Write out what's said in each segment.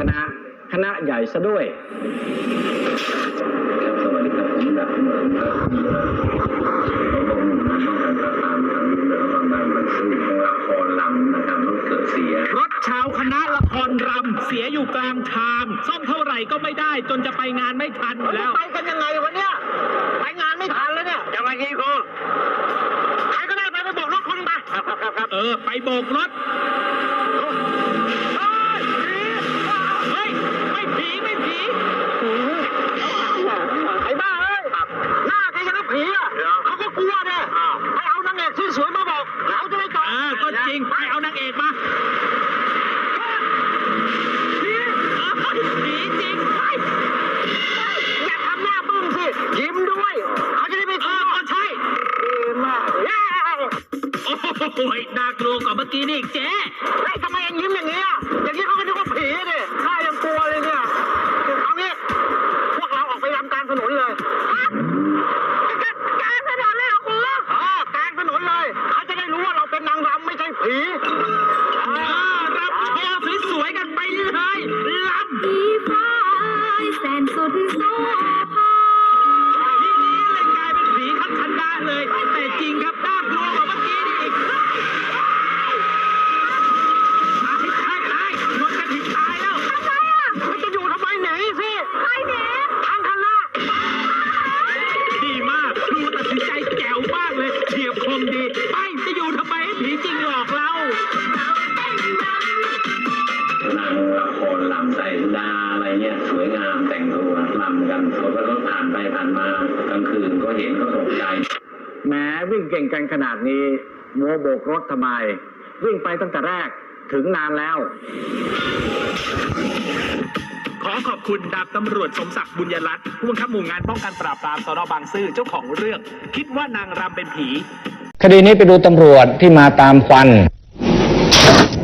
คณะคณะใหญ่ซะด้วยครับสวัสดีครับผมดาบตำรวจครับผมลงมาป้องกันปราบปรามทางเรื่องบางบางมันซึ่งละครลำนะครับรถเกิดเสีย รถชาวคณะละครรำเสียอยู่กลางทางซ่อมเท่าไหร่ก็ไม่ได้จนจะไปงานไม่ทันแล้วไปกันยังไงวะเนี่ยไปงานไม่ทันแล้วเนี่ยยังไงงี้ครูใครก็ได้ไปไปบอกรถคนไปครับครับครับเออไปโบกรถ ไม่ผีไอ้บ้าเอ้ย หน้าแกยังกับผีอะเขาก็กลัวเนี่ยไปเอานางเอกที่สวยมาบอกเขาจะได้จอดเออก็จริง ไปเอานางเอกมาเออผีจริงเฮ้ยอย่าทำหน้าบึ้งสิ ยิ้มด้วย เขาจะได้ไม่เอชออบก็ใช่ดีมากเย้โอ้โหน่ากลัวกว่าเมื่อกี้นี่อีกเจ๊เฮ้ยทำไมยังยิ้มอย่างนี้อะอย่างนี้เขาก็นึกว่าผีดิข้ายังกลัวเลยเนี่ยเอางี้พวกเราออกไปรำกลางถนนเลย กลางถนนเลยเหรอครูอ๋อกลางถนนเลย เขาจะได้รู้ว่าเราเป็นนาง ร ลำกันสมมติว่ารถผ่านไปผ่านมากลางคืนก็เห็นก็ตกใจแม้วิ่งเก่งกันขนาดนี้มัวโบกรถทำไม วิ่งไปตั้งแต่แรกถึงนานแล้ว ขอขอบคุณดาบตำรวจสมศักดิ์บุญยรัตน์ผู้บังคับหมู่งานป้องกันปราบปรามสนบางซื่อเจ้าของเรื่อง คิดว่านางรำเป็นผี คดีนี้ไปดูตำรวจที่มาตามควัน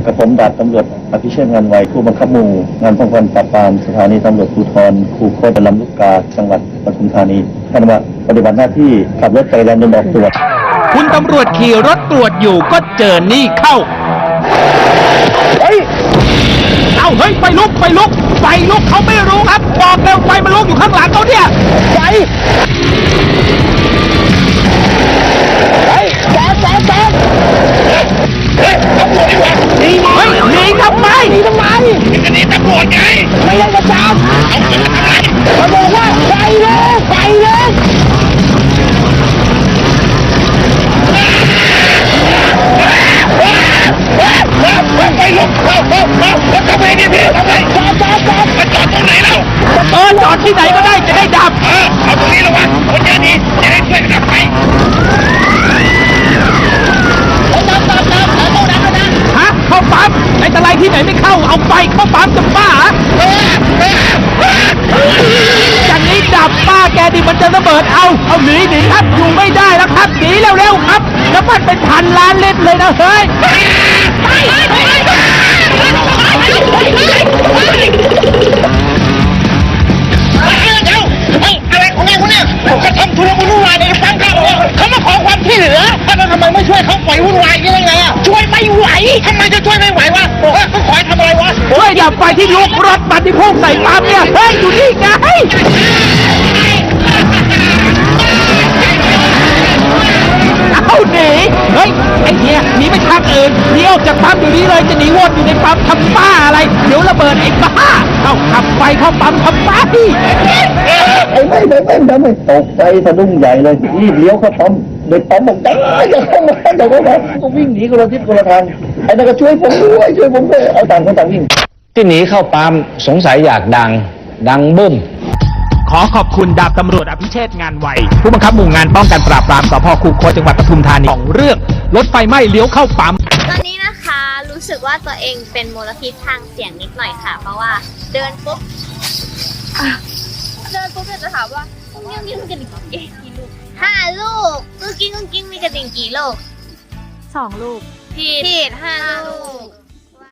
กับผมดาบตำรวจอภิเชษฐ์งานไวผู้บังคับหมู่ งานป้องกันปราบปรามสถานีตำรวจภูธรคูโคตลำลูกกาจังหวัดปทุมธานีท่านว่าปฏิบัติหน้าที่ขับรถจักรยานยนต์ออกตรวจ คุณตำรวจขี่รถตรวจอยู่ก็เจอนี่เข้า เฮ้ย เอาเฮ้ยไฟลุกไฟลุกไฟลุกเขาไม่รู้ครับบอกแล้วไฟมันลุกอยู่ข้างหลังเขาเนี่ยไฟเที่ไหนก็ได้จะได้ดับ เออเอาตรงนี้ระวังคนเยอะดีจะได้ช่วยกันดับไฟฮะ เข้าปั๊มไอ้ตะไลที่ไหนไม่เข้า เอาไฟเข้าปั๊มจะบ้าเหรออย่างนี้ดับป้าแกดิมันจะระเบิดเอา เอาหนีหนีครับอยู่ไม่ได้แล้วครับหนีเร็วๆครับแล้วมันเป็นพันล้านเล่มเลยนะเฮ้ย ไมไม่ช่วยเขาปล่อยวุ่นวายยังไงอะช่วยไม่ไหวทำไมจะช่วยไม่ไหววะบอกว่าเขาขอให้ทำอะไรวะช่วยดับไฟที่ลุกรถบันที่พุ่งใส่ปั๊มเนี่ยเฮ้ยอยู่นี่ไงเอาหนีเฮ้ยไอ้เหี้ยหนีไปทางอื่นหนีออกจากปั๊มอยู่นี้เลยจะหนีวนอยู่ในปั๊มทำบ้าอะไรเดี๋ยวระเบิดไอ้บ้าเอาขับไฟเข้าปั๊มทำบ้าดิไอ้ไม่ไม่ไม่ไม่ไม่ตกใจสะดุ้งใหญ่เลยรีบเลี้ยวเข้าปั๊ม เด็กปั๊มบอกจ้าอย่าเข้ามาอย่าเข้ามาก็วิ่งหนีคนละทิศคนละทางไอ้นั่นก็ช่วยผมด้วยช่วยผมด้วยเอาต่างคนต่างวิ่ง ที่หนีเข้าปั๊มสงสัยอยากดัง ดังบึ้มขอขอบคุณดาบตำรวจอภิเชษงานไวผู้บังคับหมู่งานป้องกันปราบปรามสพคูคตจังหวัดปทุมธานีของเรื่องรถไฟไหม้เลี้ยวเข้าปั๊มตอนนี้นะคะรู้สึกว่าตัวเองเป็นมลพิษทางเสียงนิดหน่อยค่ะ เพราะว่าเดินปุ๊บเดินปุ๊บเนี่ยจะถามว่า กุ้งกิ้งกิ้งกระดิ่งกี่ลูกห้าลูกกุ้งกิ้งกุ้งกิ้งมีกระดิ่งกี่ลูกสองลูก ผิดผิดห้าลูก